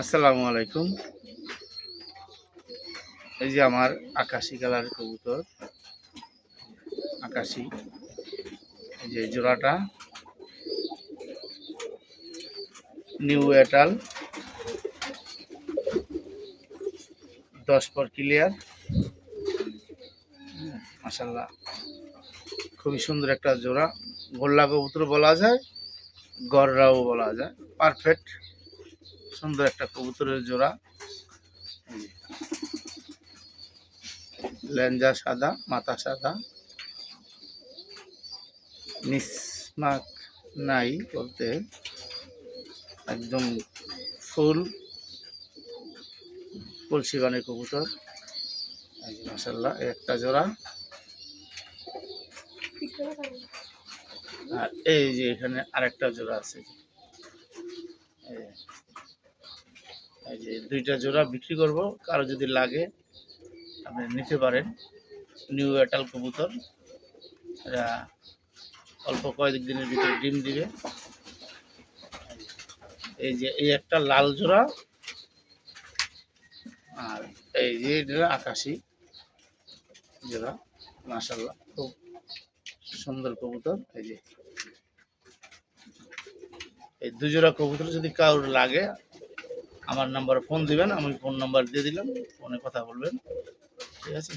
আসসালামু আলাইকুম। এই যে আমার আকাশি কালার কবুতর। আকাশি। এই যে জোড়াটা। নিউ এটাল দশ পর ক্লিয়ার মাসাল্লাহ খুবই সুন্দর একটা জোড়া। গোল্লা কবুতর বলা যায়, গররাও বলা যায়। পারফেক্ট সুন্দর একটা কবুতরের জোড়া। লেঞ্জা সাদা, মাথা সাদা। মিসমাক নাই বলতে একদম ফুল কলসি বানের কবুতর। মাসাল্লাহ একটা জোড়া। আর এই যে এখানে আরেকটা জোড়া আছে। এই যে। দুইটা জোড়া বিক্রি করব। কারও যদি লাগে, আপনি নিতে পারেন। নিউ এটাল কবুতর। এরা অল্প কয়েক দিনের ভিতরে ডিম দিবে। এই যে, এই একটা লাল জোড়া। আর এই যে আকাশি জোড়া মাসাল্লাহ খুব সুন্দর কবুতর। এই যে, এই দুজোড়া কবুতর যদি কারোর লাগে আমার নাম্বারে ফোন দিবেন আমি ফোন নাম্বার দিয়ে দিলাম ফোনে কথা বলবেন। ঠিক আছে?